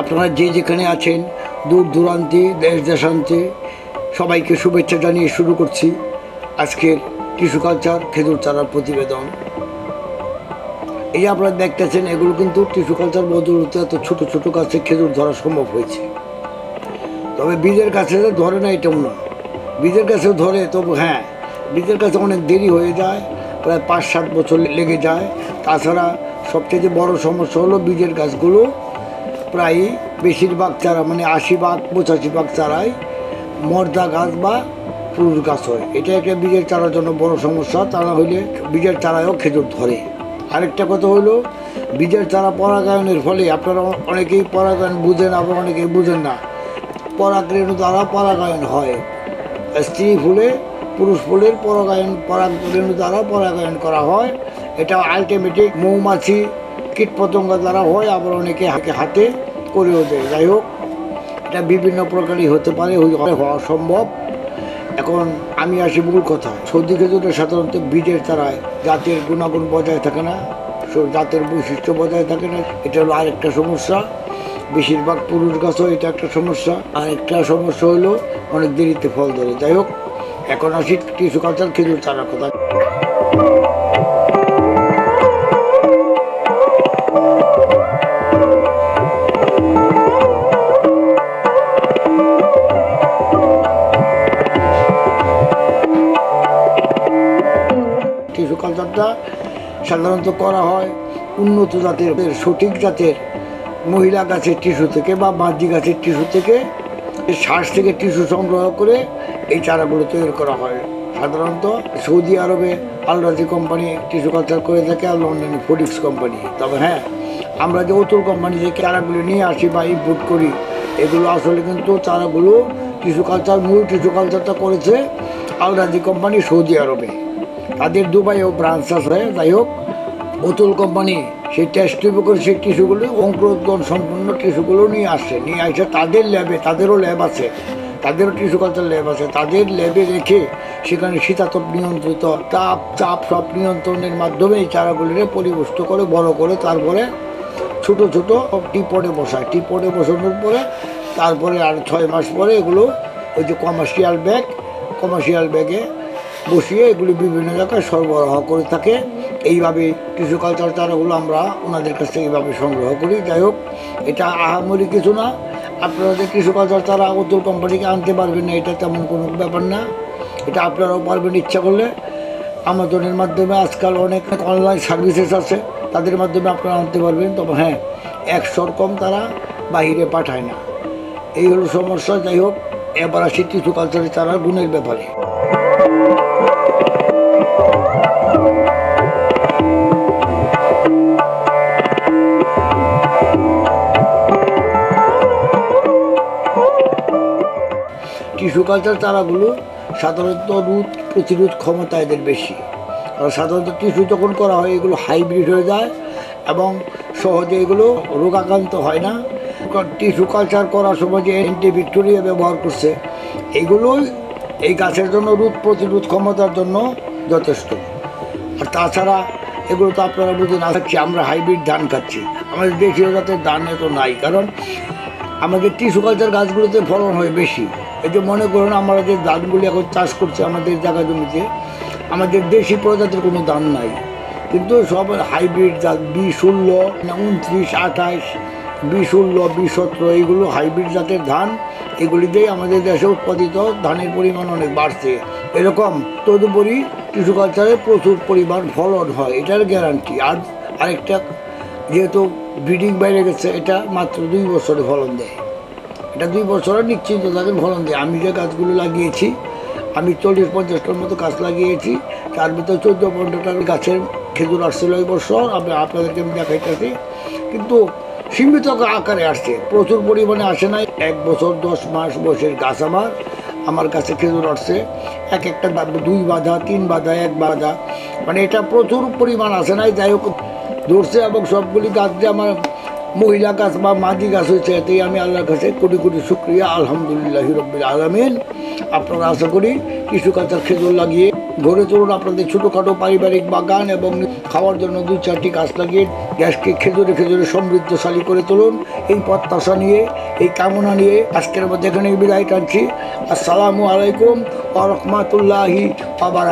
আপনারা যে যেখানে আছেন, দূর দূরান্তে, দেশ দেশান্তে, সবাইকে শুভেচ্ছা জানিয়ে শুরু করছি আজকের টিস্যু কালচার খেজুর চারার প্রতিবেদন। এই যে আপনারা দেখতেছেন, এগুলো কিন্তু টিস্যু কালচার বদলতে এত ছোটো ছোটো গাছে খেজুর ধরা সম্ভব হয়েছে। তবে বীজের কাছে ধরে না, এটাও না। বীজের কাছেও ধরে, তবু হ্যাঁ বীজের কাছে অনেক দেরি হয়ে যায়, প্রায় পাঁচ সাত বছর লেগে যায়। তাছাড়া সবচেয়ে বড় সমস্যা হলো বীজের গাছগুলো প্রায় বেশিরভাগ চারা মানে আশি ভাগ পঁচাশি ভাগ চারাই মর্দা গাছ বা পুরুষ গাছ হয়। এটা একটা বীজের চারার জন্য বড় সমস্যা। তা না হইলে বীজের চারায়ও খেজুর ধরে। আরেকটা কথা হলো বীজের চারা পরাগায়নের ফলে আপনারা অনেকেই পরাগায়ন বুঝেন, আবার অনেকেই বুঝেন না। পরাগরেণু দ্বারা পরাগায়ন হয়। স্ত্রী ফুলে পুরুষ ফুলের পরাগায়ন, পরাগরেণু দ্বারা পরাগায়ন করা হয়। এটা আলটিমেটিক মৌমাছি কীটপতঙ্গ দ্বারা হয়, আবার অনেকে হাতে হাতে করেও দেয়। যাই হোক, এটা বিভিন্ন প্রকারই হতে পারে হওয়া সম্ভব। এখন আমি আসি মূল কথা। সর্দি খেজুরে সাধারণত বীজের তারায় জাতের গুণাগুণ বজায় থাকে না জাতের বৈশিষ্ট্য বজায় থাকে না। এটা হলো আরেকটা সমস্যা। বেশিরভাগ পুরুষ গাছও এটা একটা সমস্যা। আর একটা সমস্যা হলো অনেক দেরিতে ফল ধরে। যাই হোক, এখন আসি কিছু কালচার খেজুর চারার কথা। কালচারটা সাধারণত করা হয়। উন্নত জাতের, সঠিক জাতের মহিলা গাছের টিস্যু থেকে বা মাঝি গাছের টিস্যু থেকে শ্বাস থেকে টিস্যু সংগ্রহ করে এই চারাগুলো তৈরি করা হয়। সাধারণত সৌদি আরবে আলরাজি কোম্পানি টিস্যু কালচার করে থাকে আর লন্ডনে ফোডিক্স কোম্পানি। তবে হ্যাঁ আমরা যে অতুল কোম্পানি যে চারাগুলো নিয়ে আসি বা ইম্পোর্ট করি, এগুলো আসলে কিন্তু চারাগুলো টিস্যু কালচার মূল টিস্যু কালচারটা করেছে আলরাজি কোম্পানি সৌদি আরবে। তাদের দুবাই দুবাইও ব্রাঞ্চ আছে যাই হোক, বোতল কোম্পানি সেই টেস্ট টিউবে করে সেই টিস্যুগুলো অঙ্কুরোদ্গম সম্পূর্ণ টিস্যুগুলো নিয়ে আসছে, নিয়ে আসে তাদের ল্যাবে তাদেরও ল্যাব আছে, তাদেরও টিস্যু কালচার ল্যাব আছে, তাদের ল্যাবে রেখে সেখানে শীতাতপ নিয়ন্ত্রিত, তাপ, চাপ সব নিয়ন্ত্রণের মাধ্যমে এই চারাগুলিকে পরিবেষ্ট করে, বড় করে, তারপরে ছোট ছোট টিপটে বসায় টিপটে বসানোর পরে তারপরে আর ছয় মাস পরে এগুলো ওই যে কমার্শিয়াল ব্যাগ কমার্শিয়াল ব্যাগে বসিয়ে এগুলি বিভিন্ন জায়গায় সরবরাহ করে থাকে। এইভাবে টিস্যু কালচার চারাগুলো আমরা ওনাদের কাছ থেকে এইভাবে সংগ্রহ করি। যাই হোক, এটা আহামরি কিছু না। আপনারা যে টিস্যু কালচার চারা অতুল কোম্পানিকে আনতে পারবেন না, এটা তেমন কোনো ব্যাপার না। এটা আপনারাও পারবেন ইচ্ছা করলে। আমাজনের মাধ্যমে আজকাল অনেক অনলাইন সার্ভিসেস আছে, তাদের মাধ্যমে আপনারা আনতে পারবেন। তবে হ্যাঁ একশো কম তারা বাহিরে পাঠায় না। এই হলো সমস্যা। যাই হোক, এবার আসি টিস্যু কালচারের চারার গুণের ব্যাপারে। টিস্যু কালচার চারাগুলো সাধারণত রোদ প্রতিরোধ ক্ষমতা এদের বেশি। আর সাধারণত টিস্যু যখন করা হয়, এগুলো হাইব্রিড হয়ে যায় এবং সহজে এগুলো রোগাক্রান্ত হয় না। টিস্যু কালচার করার সময় যে অ্যান্টি ভিক্টোরিয়া ব্যবহার করছে, এগুলোই এই গাছের জন্য রোদ প্রতিরোধ ক্ষমতার জন্য যথেষ্ট। আর তাছাড়া এগুলো তো আপনারা বুঝে না খাচ্ছি, আমরা হাইব্রিড ধান খাচ্ছি। আমাদের দেশীয় জাতের ধান এত নাই, কারণ আমাদের টিস্যু কালচার গাছগুলোতে ফলন হয় বেশি। এই যে মনে করুন, আমরা যে ধানগুলি এখন চাষ করছি আমাদের জায়গা জমিতে, আমাদের দেশি প্রজাতির কোনো ধান নাই। কিন্তু সব হাইব্রিড জাত, বি ষোলো, উনত্রিশ আঠাইশ বি ষোলো সতেরো, এইগুলো হাইব্রিড জাতের ধান। এগুলি দিয়েই আমাদের দেশে উৎপাদিত ধানের পরিমাণ অনেক বাড়ছে। এরকম তদুপরি টিস্যু কালচারে প্রচুর পরিমাণ ফলন হয়, এটার গ্যারান্টি আর আরেকটা, যেহেতু ব্রিডিং বাইরে গেছে, এটা মাত্র দুই বছরে ফলন দেয়। এটা দুই বছরে নিশ্চিন্ত থাকেন ফলন দেয়। আমি যে গাছগুলো লাগিয়েছি, আমি চল্লিশ পঞ্চাশটার মতো গাছ লাগিয়েছি, তার ভিতরে চোদ্দ পনেরোটার গাছের খেজুর আসছিল এই বছর। আমি আপনাদেরকে আমি দেখাইতেছি। কিন্তু সীমিত আকারে আসছে। প্রচুর পরিমাণে আসে নাই। এক বছর, দশ মাস বয়সের গাছ আমার। আমার কাছে খেজুর আসছে এক একটা দুই বাধা, তিন বাধা, এক বাধা। মানে এটা প্রচুর পরিমাণ আসে নাই। যাই হোক, ধরছে এবং সবগুলি গাছ যে আমার মহিলা গাছ বা মাঝি গাছ হয়েছে এতেই আমি আল্লাহর কাছে কোটি কোটি শুক্রিয়া, আলহামদুলিল্লাহ রব্বিল আলমিন। আপনারা আশা করি কিছু কাঁচার খেজুর লাগিয়ে গড়ে তুলুন আপনাদের ছোটোখাটো পারিবারিক বাগান এবং খাওয়ার জন্য দুই চারটি গাছ লাগিয়ে গ্যাসকে খেজুরে খেজুরে সমৃদ্ধশালী করে তুলুন। এই প্রত্যাশা নিয়ে, এই কামনা নিয়ে আজকের মধ্যে এখানে বিদায় টানছি আসসালামু আলাইকুম আ রহমতুল্লাহি আবার